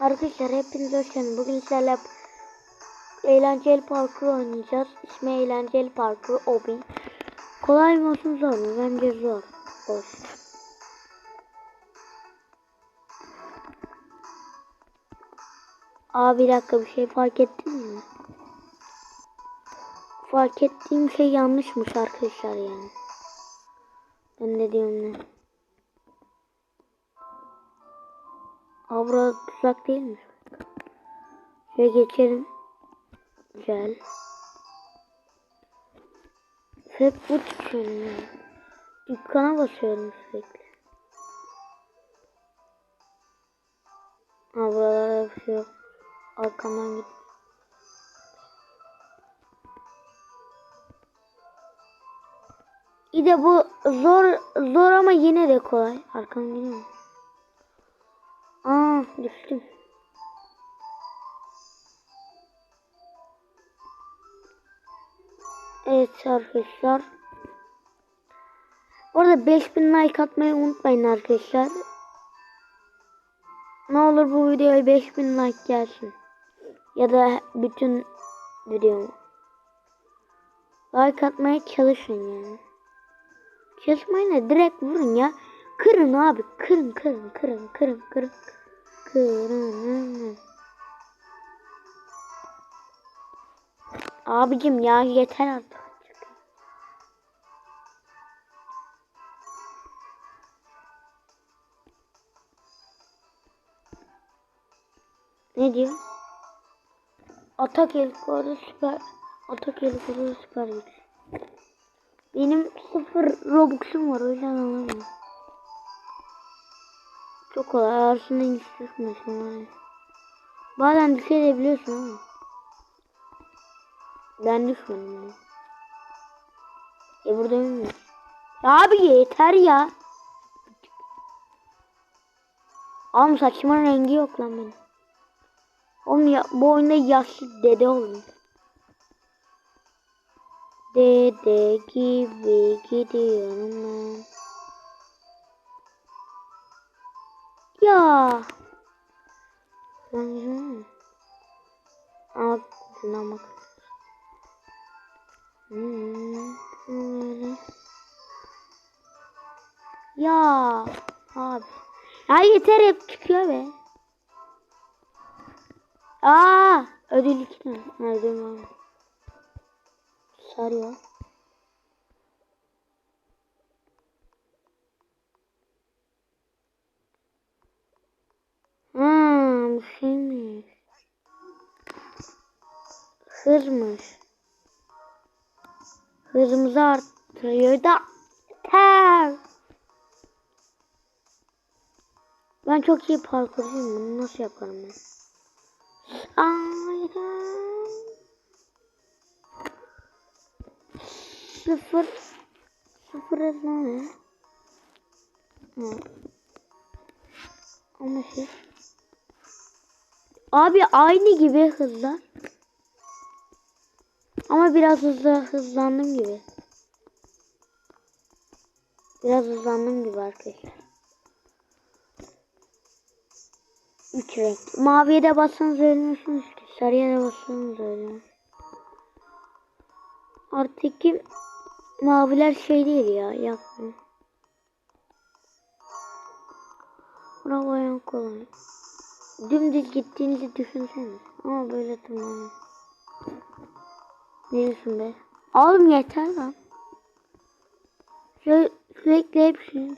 Arkadaşlar hepiniz hoş. Bugün sizlerle eğlenceli parkur oynayacağız. İsmi eğlenceli parkur obi. Kolay mı olsun zor mu? Bence zor olsun. Aa bir dakika bir şey fark ettin mi? Fark ettiğim şey yanlışmış arkadaşlar yani. Ben de diyorum ne? Burası tuzak değil mi? Şöyle geçelim. Güzel. Hep bu ya. Dükkana basıyorum sürekli. Ha buralarda şey. Arkamdan git. İyi de bu zor zor ama yine de kolay. Arkam gidiyor? Düştüm. Evet arkadaşlar. Orada 5000 like atmayı unutmayın arkadaşlar. Ne olur bu videoya 5000 like gelsin. Ya da bütün videomu. Like atmaya çalışın yani. Çalışmayın da direkt vurun ya. Kırın abi. Kırın kırın kırın kırın kırın. Kırın. Abicim ya yeter artık. Ne diyor? Atak helikopteri süper. Atak helikopteri süper. Benim sıfır Robux'um var o yüzden alamıyorum. Çok kolay. Arşından hiç düşmesin var ya. Bazen düşebiliyorsun ama. Ben düşmedim ya. E burada? Ya abi yeter ya. Oğlum saçımın rengi yok lan benim. Oğlum ya, bu oyunda yaşlı dede oluyor. Dede gibi gidiyorum ben. Ya. Yüzüme Ama şuna bak. Ya abi. Ya yeter hep çıkıyor be. Aa ödül iki tane. Ödül var. Sarıyor. Hmm, bu şeymiş. Hırmış. Hızımızı arttırıyor da ter. Ben çok iyi parkurcuyum. Bunu nasıl yaparım ben? Ay, Sıfır. Sıfır ne? Ama şey. Abi aynı gibi hızlar. Ama biraz hızlı hızlandım gibi. Biraz hızlandım gibi arkadaşlar. Üç renk. Maviye de bassanız ölmüyorsunuz. Sarıya da bassanız ölüyor. Artık ki maviler şey değil ya. Yapmıyor. Buna bayan kolay. Dümdüz gittiğinizi düşünseniz. Ama böyle tırmanıyor. Ne diyorsun be? Oğlum yeter lan. Sü sürekli hepsini.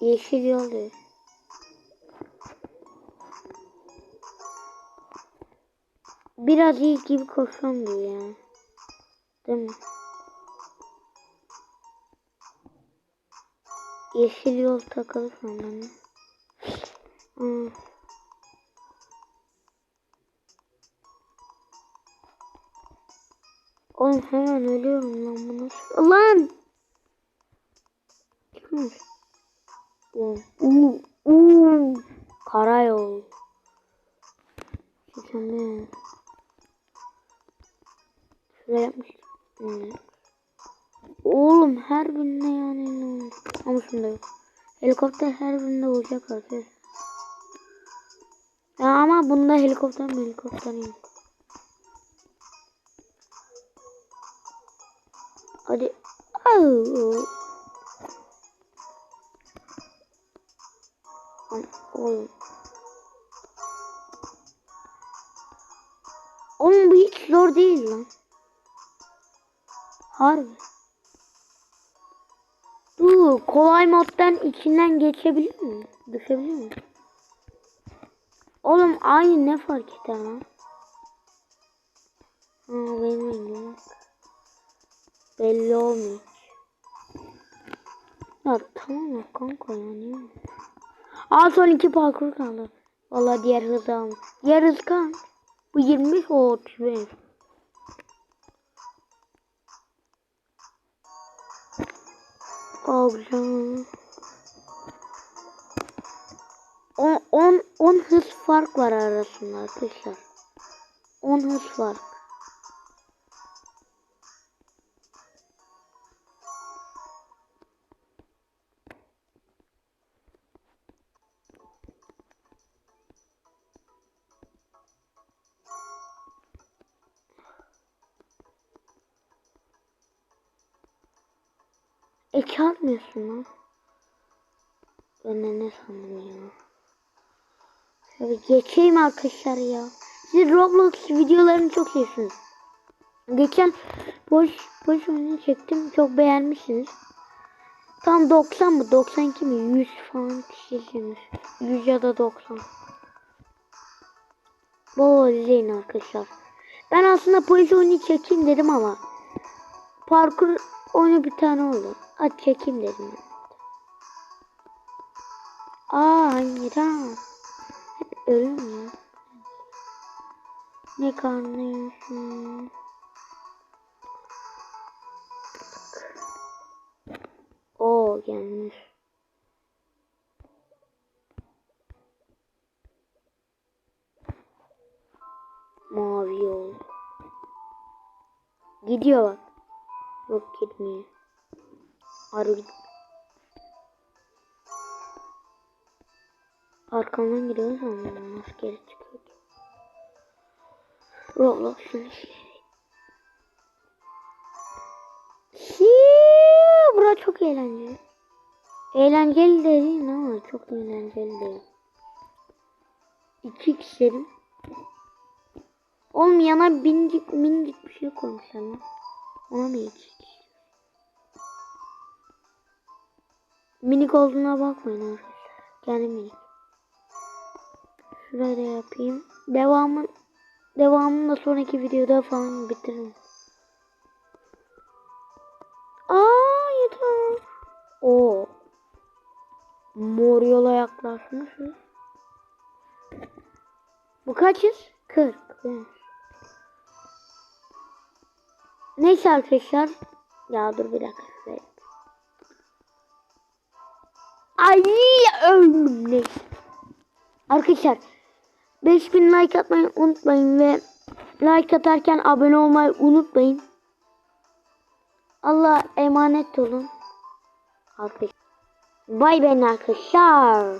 Yeşil yol diyor. Biraz iyi gibi koşuyorum diyor yani. Değil mi? Yeşil yol takılı sanırım. Hmm. Oğlum hemen ölüyorum lan bunu. Lan! Çıkmış. Uuu, uuu. Karayol. Çıkamıyorum. Şuraya yapmış. Hmm. Oğlum her birine yani ne? Ama şunda yok. Helikopter her birinde olacak arkadaşlar. Ya ama bunda helikopter mi helikopter yok. Hadi. Lan Oğlum. Oğlum bu hiç zor değil lan. Harbi. Dur kolay moddan içinden geçebilir mi? Düşebilir mi? Oğlum aynı ne fark eder lan? Ha benim rengim. Belli olmuyor. Ya tamam ya kanka ya niye? Aa son iki parkur kaldı. Vallahi diğer hızı almış. Diğer hız kaç? Bu 25 o 35. Alacağım. 10 10 10 hız fark var arasında arkadaşlar. 10 hız fark. E çalmıyorsun lan. Ben de ne sandım ya. Geçeyim arkadaşlar ya. Siz Roblox videolarını çok seviyorsunuz. Geçen boş boş oyunu çektim. Çok beğenmişsiniz. Tam 90 mı 92 mi 100 falan kişi izlemiş. 100 ya da 90. Bol izleyin arkadaşlar. Ben aslında polis oyunu çekeyim dedim ama parkur oyunu bir tane oldu. Hadi çekeyim dedim. Aa hayır ha. Hep ölüm ya. Ne karnıyorsun? Oo gelmiş. Mavi yol. Gidiyor bak. Yok gitmiyor. Arı Arkamdan gidiyor sanırım. Askeri çıkıyor. Roblox'un işleri. Hiiii, Bura çok eğlenceli. Eğlenceli değil ama çok eğlenceli değil. İki kişilerim. Oğlum yana minicik minicik bir şey koymuşlar lan. Yetiştik? Minik olduğuna bakmayın arkadaşlar. Yani minik. Şuraya da yapayım. Devamın devamını da sonraki videoda falan bitiririm. Aa yeter. O. Mor yola yaklaşmışız. Bu kaçız? 40. Evet. Neyse arkadaşlar. Ya dur bir dakika. Ay öldüm. Arkadaşlar 5000 like atmayı unutmayın ve like atarken abone olmayı unutmayın. Allah emanet olun. Arkadaşlar. Bay bay arkadaşlar.